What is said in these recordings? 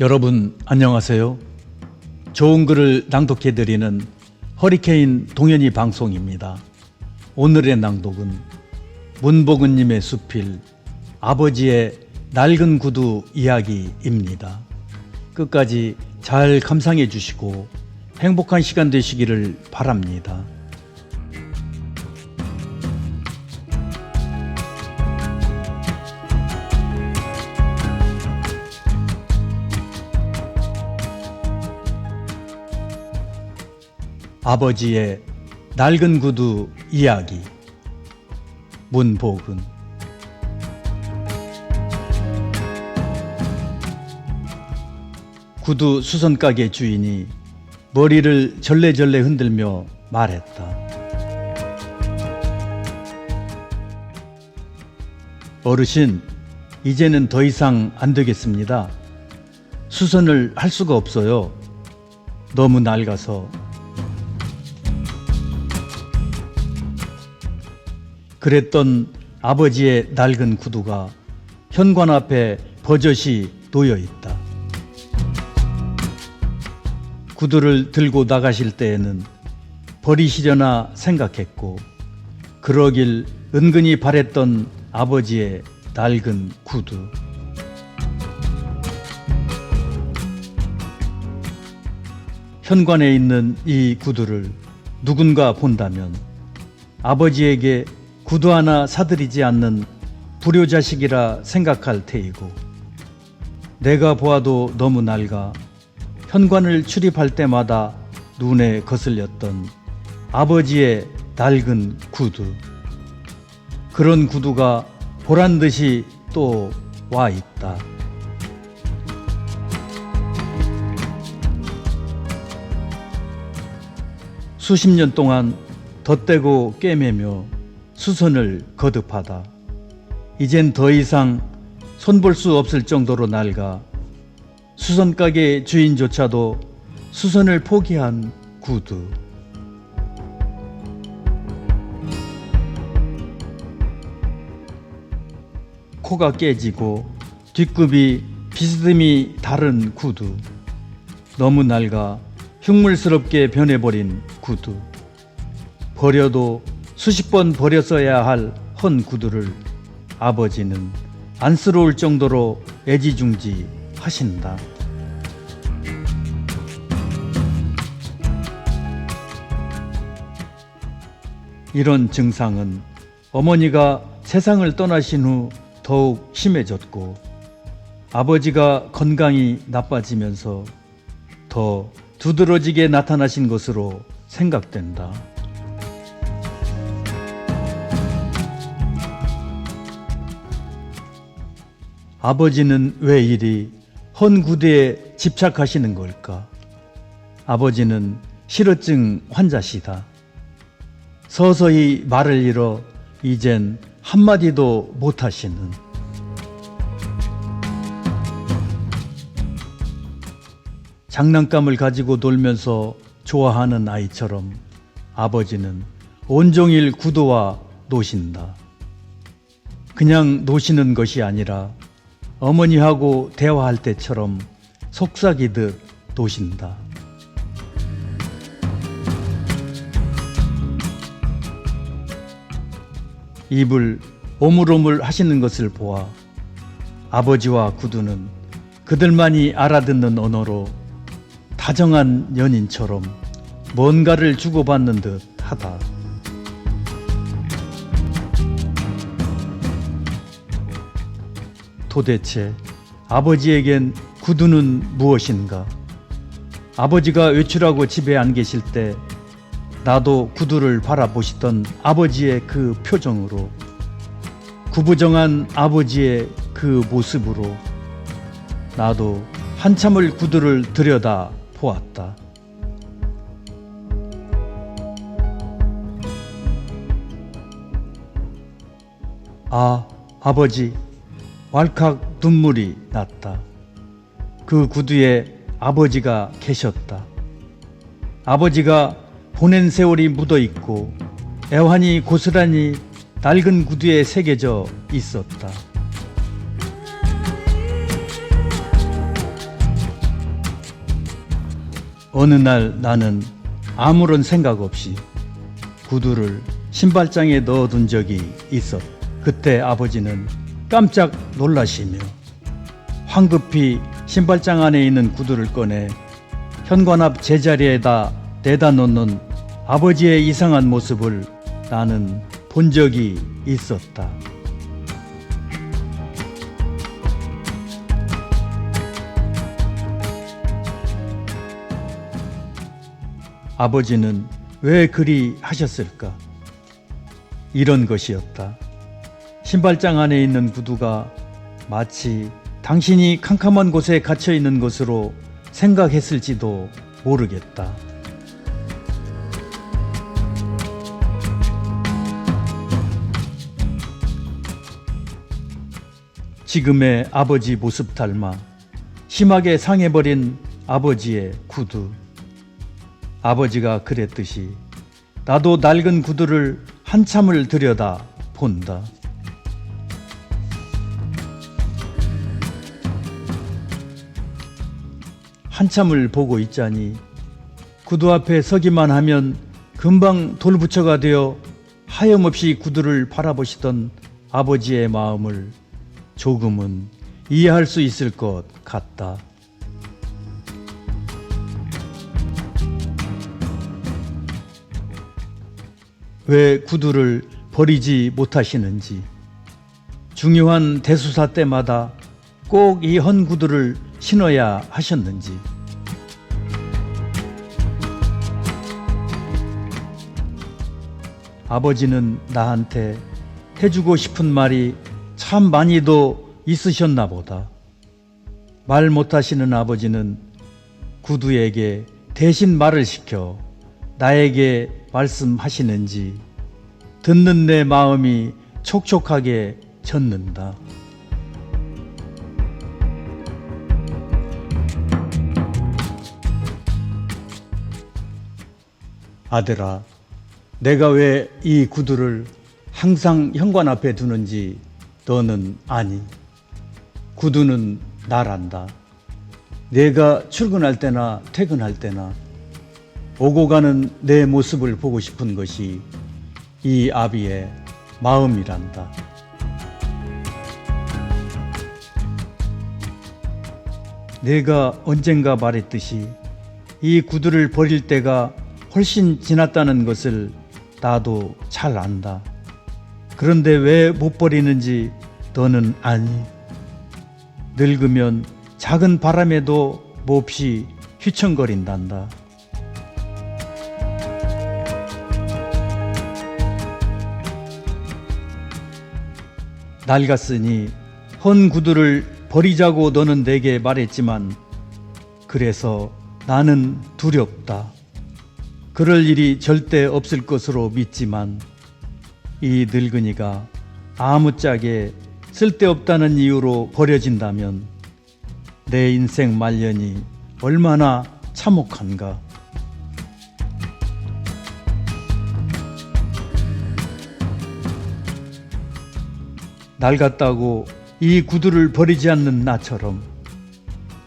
여러분 안녕하세요. 좋은 글을 낭독해 드리는 허리케인 동현이 방송입니다. 오늘의 낭독은 문복은 님의 수필 아버지의 낡은 구두 이야기입니다. 끝까지 잘 감상해 주시고 행복한 시간 되시기를 바랍니다. 아버지의 낡은 구두 이야기 문복은 구두 수선 가게 주인이 머리를 절레절레 흔들며 말했다. 어르신, 이제는 더 이상 안 되겠습니다. 수선을 할 수가 없어요. 너무 낡아서 그랬던 아버지의 낡은 구두가 현관 앞에 버젓이 놓여 있다. 구두를 들고 나가실 때에는 버리시려나 생각했고, 그러길 은근히 바랬던 아버지의 낡은 구두. 현관에 있는 이 구두를 누군가 본다면 아버지에게 구두 하나 사드리지 않는 불효자식이라 생각할 테이고 내가 보아도 너무 낡아 현관을 출입할 때마다 눈에 거슬렸던 아버지의 낡은 구두 그런 구두가 보란 듯이 또 와 있다. 수십 년 동안 덧대고 꿰매며 수선을 거듭하다. 이젠 더 이상 손볼 수 없을 정도로 낡아 수선 가게 주인조차도 수선을 포기한 구두. 코가 깨지고 뒷굽이 비스듬히 다른 구두. 너무 낡아 흉물스럽게 변해버린 구두. 버려도 수십 번 버렸어야 할 헌 구두를 아버지는 안쓰러울 정도로 애지중지 하신다. 이런 증상은 어머니가 세상을 떠나신 후 더욱 심해졌고 아버지가 건강이 나빠지면서 더 두드러지게 나타나신 것으로 생각된다. 아버지는 왜 이리 헌 구대에 집착하시는 걸까? 아버지는 실어증 환자시다. 서서히 말을 잃어 이젠 한마디도 못하시는 장난감을 가지고 놀면서 좋아하는 아이처럼 아버지는 온종일 구두와 노신다. 그냥 노시는 것이 아니라 어머니하고 대화할 때처럼 속삭이듯 노신다. 입을 오물오물 하시는 것을 보아 아버지와 구두는 그들만이 알아듣는 언어로 다정한 연인처럼 뭔가를 주고받는 듯 하다. 도대체 아버지에겐 구두는 무엇인가? 아버지가 외출하고 집에 안 계실 때 나도 구두를 바라보시던 아버지의 그 표정으로 구부정한 아버지의 그 모습으로 나도 한참을 구두를 들여다 보았다. 아, 아버지, 왈칵 눈물이 났다. 그 구두에 아버지가 계셨다. 아버지가 보낸 세월이 묻어 있고 애환이 고스란히 낡은 구두에 새겨져 있었다. 어느 날 나는 아무런 생각 없이 구두를 신발장에 넣어둔 적이 있어. 그때 아버지는 깜짝 놀라시며 황급히 신발장 안에 있는 구두를 꺼내 현관 앞 제자리에다 내다 놓는 아버지의 이상한 모습을 나는 본 적이 있었다. 아버지는 왜 그리 하셨을까? 이런 것이었다. 신발장 안에 있는 구두가 마치 당신이 캄캄한 곳에 갇혀 있는 것으로 생각했을지도 모르겠다. 지금의 아버지 모습 닮아 심하게 상해버린 아버지의 구두. 아버지가 그랬듯이 나도 낡은 구두를 한참을 들여다 본다. 한참을 보고 있자니 구두 앞에 서기만 하면 금방 돌부처가 되어 하염없이 구두를 바라보시던 아버지의 마음을 조금은 이해할 수 있을 것 같다. 왜 구두를 버리지 못하시는지 중요한 대수사 때마다 꼭 이 헌 구두를 신어야 하셨는지 아버지는 나한테 해주고 싶은 말이 참 많이도 있으셨나 보다. 말 못하시는 아버지는 구두에게 대신 말을 시켜 나에게 말씀하시는지 듣는 내 마음이 촉촉하게 젖는다. 아들아, 내가 왜 이 구두를 항상 현관 앞에 두는지 너는 아니. 구두는 나란다. 내가 출근할 때나 퇴근할 때나 오고 가는 내 모습을 보고 싶은 것이 이 아비의 마음이란다. 내가 언젠가 말했듯이 이 구두를 버릴 때가 훨씬 지났다는 것을 나도 잘 안다. 그런데 왜 못 버리는지 너는 아니. 늙으면 작은 바람에도 몹시 휘청거린단다. 낡았으니 헌 구두를 버리자고 너는 내게 말했지만 그래서 나는 두렵다. 그럴 일이 절대 없을 것으로 믿지만 이 늙은이가 아무짝에 쓸데없다는 이유로 버려진다면 내 인생 말년이 얼마나 참혹한가. 낡았다고 이 구두를 버리지 않는 나처럼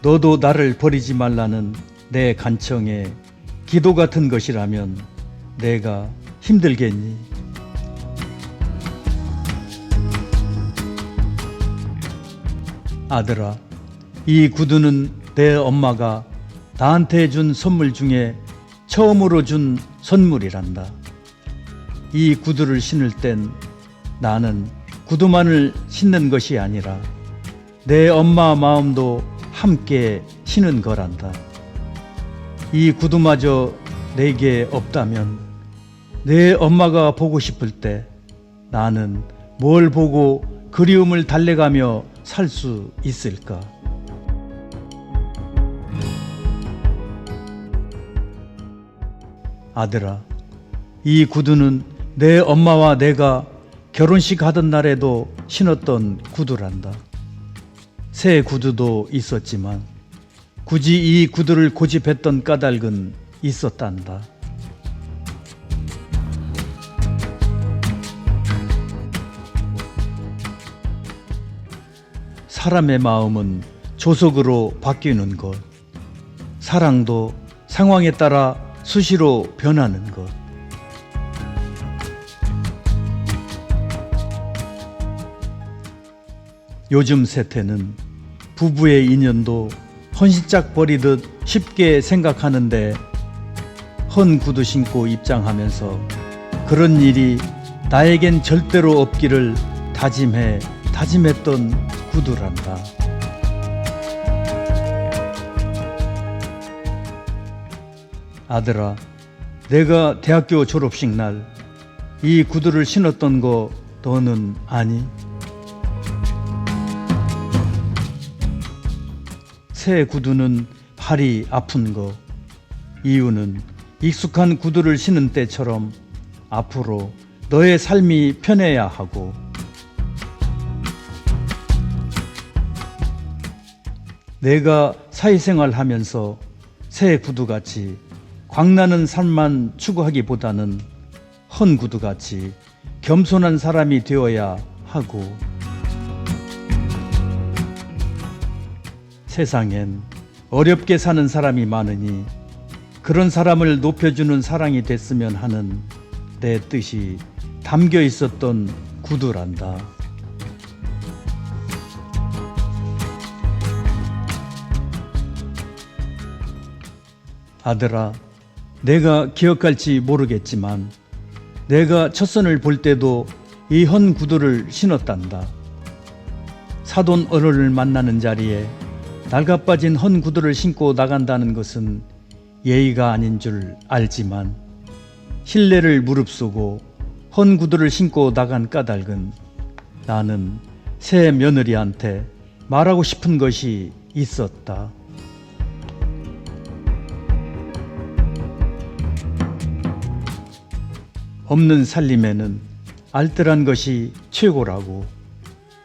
너도 나를 버리지 말라는 내 간청에 기도 같은 것이라면 내가 힘들겠니? 아들아, 이 구두는 내 엄마가 나한테 준 선물 중에 처음으로 준 선물이란다. 이 구두를 신을 땐 나는 구두만을 신는 것이 아니라 내 엄마 마음도 함께 신은 거란다. 이 구두마저 내게 없다면 내 엄마가 보고 싶을 때 나는 뭘 보고 그리움을 달래가며 살 수 있을까? 아들아, 이 구두는 내 엄마와 내가 결혼식 하던 날에도 신었던 구두란다. 새 구두도 있었지만 굳이 이 구두를 고집했던 까닭은 있었단다. 사람의 마음은 조속으로 바뀌는 것. 사랑도 상황에 따라 수시로 변하는 것. 요즘 세태는 부부의 인연도 헌신짝 버리듯 쉽게 생각하는데 헌 구두 신고 입장하면서 그런 일이 나에겐 절대로 없기를 다짐해 다짐했던 구두란다. 아들아, 내가 대학교 졸업식 날 이 구두를 신었던 거 너는 아니? 새 구두는 팔이 아픈 거. 이유는 익숙한 구두를 신은 때처럼 앞으로 너의 삶이 편해야 하고 내가 사회생활 하면서 새 구두같이 광나는 삶만 추구하기보다는 헌 구두같이 겸손한 사람이 되어야 하고 세상엔 어렵게 사는 사람이 많으니 그런 사람을 높여주는 사랑이 됐으면 하는 내 뜻이 담겨 있었던 구두란다. 아들아, 내가 기억할지 모르겠지만 내가 첫선을 볼 때도 이 헌 구두를 신었단다. 사돈 어른을 만나는 자리에 낡아빠진 헌 구두를 신고 나간다는 것은 예의가 아닌 줄 알지만 신뢰를 무릅쓰고 헌 구두를 신고 나간 까닭은 나는 새 며느리한테 말하고 싶은 것이 있었다. 없는 살림에는 알뜰한 것이 최고라고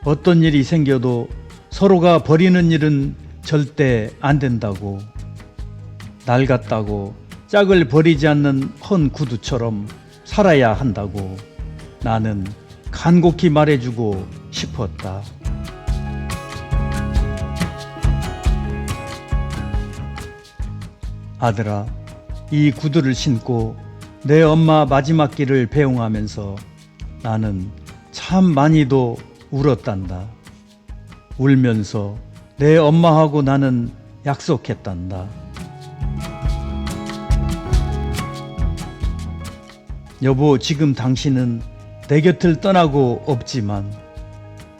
어떤 일이 생겨도 서로가 버리는 일은 절대 안 된다고 낡았다고 짝을 버리지 않는 헌 구두처럼 살아야 한다고 나는 간곡히 말해주고 싶었다. 아들아, 이 구두를 신고 내 엄마 마지막 길을 배웅하면서 나는 참 많이도 울었단다. 울면서 내 엄마하고 나는 약속했단다. 여보, 지금 당신은 내 곁을 떠나고 없지만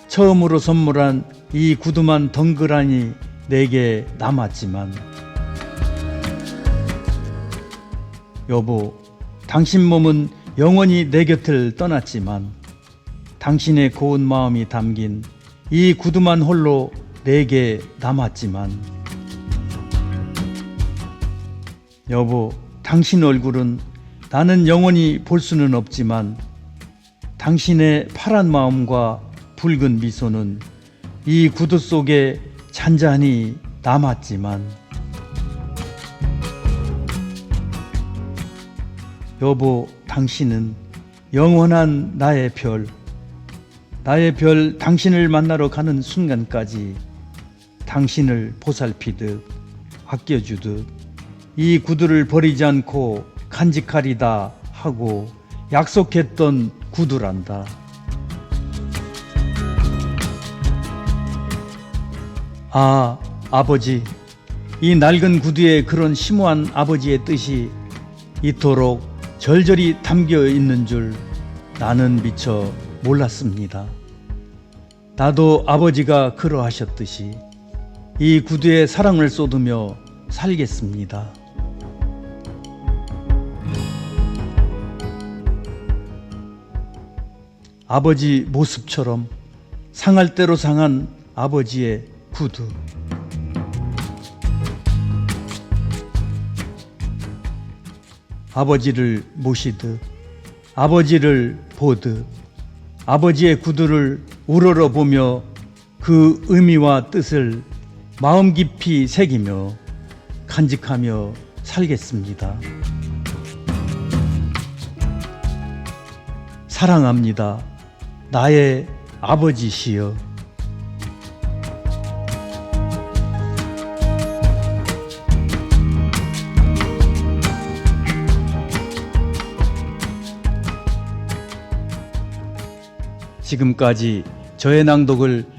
처음으로 선물한 이 구두만 덩그라니 내게 남았지만 여보, 당신 몸은 영원히 내 곁을 떠났지만 당신의 고운 마음이 담긴 이 구두만 홀로 내게 남았지만. 여보, 당신 얼굴은 나는 영원히 볼 수는 없지만 당신의 파란 마음과 붉은 미소는 이 구두 속에 잔잔히 남았지만. 여보, 당신은 영원한 나의 별, 나의 별 당신을 만나러 가는 순간까지 당신을 보살피듯 아껴주듯 이 구두를 버리지 않고 간직하리다 하고 약속했던 구두란다. 아, 아버지, 이 낡은 구두에 그런 심오한 아버지의 뜻이 이토록 절절히 담겨 있는 줄 나는 미처 몰랐습니다. 나도 아버지가 그러하셨듯이 이 구두에 사랑을 쏟으며 살겠습니다. 아버지 모습처럼 상할 대로 상한 아버지의 구두. 아버지를 모시듯 아버지를 보듯 아버지의 구두를 우러러 보며 그 의미와 뜻을 마음 깊이 새기며 간직하며 살겠습니다. 사랑합니다. 나의 아버지시여. 지금까지 저의 낭독을